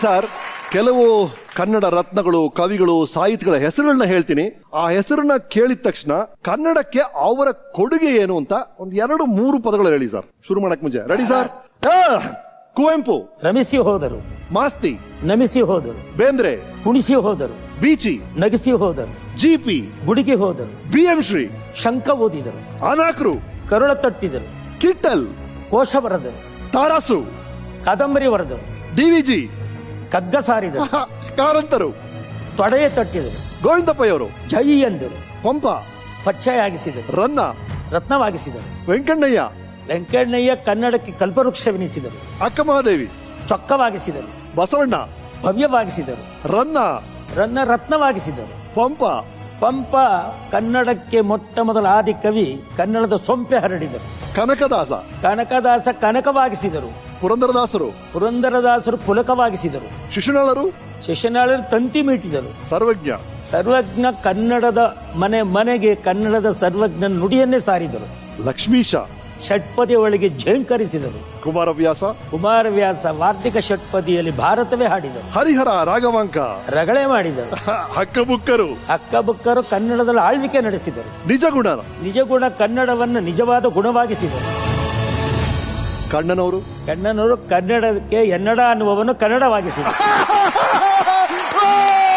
Sir ಕೆಲವು ಕನ್ನಡ ರತ್ನಗಳು ಕವಿಗಳು ಸಾಹಿತಿಗಳ ಹೆಸರುಗಳನ್ನ ಹೇಳ್ತೀನಿ. ಆ ಹೆಸರನ್ನ ಕೇಳಿದ ತಕ್ಷಣ ಕನ್ನಡಕ್ಕೆ ಅವರ ಕೊಡುಗೆ ಏನು ಅಂತ ಒಂದು ಎರಡು ಮೂರು ಪದಗಳು ಹೇಳಿ ಸರ್. ಶುರು ಮಾಡಕ್ ಮುಂಚೆ. Ready sir Kuvempu. ರಮಿಸಿ ಹೋದರು. ಮಾಸ್ತಿ. ನಮಿಸಿ ಹೋದರು. ಬೇಂದ್ರೆ. ಕುಣಿಸಿ ಹೋದರು. ಬೀಚಿ. ನಗಿಸಿ ಹೋದರು. ಜಿಪಿ. ಗುಡಿಗೆ ಹೋದರು. B M Shri. ಶಂಕ ಓದಿದರು. ಅನಾಕ್ರು. ಕರುಳ ತಟ್ಟಿದರು. ಕಿಟ್ಟಲ್. ಕೋಶ ಬರೆದರು. ತಾರಾಸು. ಕಾದಂಬರಿ ಬರೆದರು. ಡಿವಿಜಿ ಕಗ್ಗ ಸಾರಿದರು. ಕಾರಂತರು ತೊಡೆಯ ತಟ್ಟಿದರು. ಗೋವಿಂದಪ್ಪಯ್ಯವರು? ಜೈ ಎಂದರು. ಪಂಪ? ಪಚ್ಚಯಾಗಿಸಿದರು. ರನ್ನ ರತ್ನವಾಗಿಸಿದರು. ವೆಂಕಣ್ಣಯ್ಯ? ವೆಂಕಣ್ಣಯ್ಯ ಕನ್ನಡಕ್ಕೆ ಕಲ್ಪವೃಕ್ಷವೆನಿಸಿದರು. ಅಕ್ಕ ಮಹಾದೇವಿ ಚೊಕ್ಕವಾಗಿಸಿದರು. ಬಸವಣ್ಣ? ಭವ್ಯವಾಗಿಸಿದರು. ರನ್ನ ರನ್ನ ರತ್ನವಾಗಿಸಿದರು. ಪಂಪ? ಪಂಪ ಕನ್ನಡಕ್ಕೆ ಮೊಟ್ಟ ಮೊದಲ ಆದಿ ಕವಿ ಕನ್ನಡದ ಸೊಂಪೆ ಹರಡಿದರು. ಕನಕದಾಸ? ಕನಕದಾಸ ಕನಕವಾಗಿಸಿದರು. ಪುರಂದರದಾಸರು. ಪುರಂದರದಾಸರು ಪುಲಕವಾಗಿಸಿದರು. ಶಿಶುನಾಳರು. ಶಿಶುನಾಳರು ತಂತಿ ಮೀಟಿದರು. ಸರ್ವಜ್ಞ. ಸರ್ವಜ್ಞ ಕನ್ನಡದ ಮನೆ ಮನೆಗೆ ಕನ್ನಡದ ಸರ್ವಜ್ಞ ನುಡಿಯನ್ನೇ ಸಾರಿದರು. ಲಕ್ಷ್ಮೀಶ. ಷಟ್ಪದಿ ಒಳಗೆ ಝೇಂಕರಿಸಿದರು. ಕುಮಾರವ್ಯಾಸ. ಕುಮಾರವ್ಯಾಸ ವಾರ್ತಿಕ ಷಟ್ಪದಿಯಲ್ಲಿ ಭಾರತವೇ ಹಾಡಿದರು. ಹರಿಹರ ರಾಘವಾಂಕ. ರಗಳೆ ಮಾಡಿದರು. ಹಕ್ಕಬುಕ್ಕರು. ಅಕ್ಕಬುಕ್ಕರು ಕನ್ನಡದಲ್ಲಿ ಆಳ್ವಿಕೆ ನಡೆಸಿದರು. ನಿಜಗುಣ ನಿಜಗುಣ ಕನ್ನಡವನ್ನು ನಿಜವಾದ ಗುಣವಾಗಿಸಿದರು. ಕಣ್ಣನವರು? ಕಣ್ಣನವರು ಕನ್ನಡಕ್ಕೆ ಎನ್ನಡ ಅನ್ನುವವನ್ನು ಕನ್ನಡವಾಗಿಸಿದ್ದಾರೆ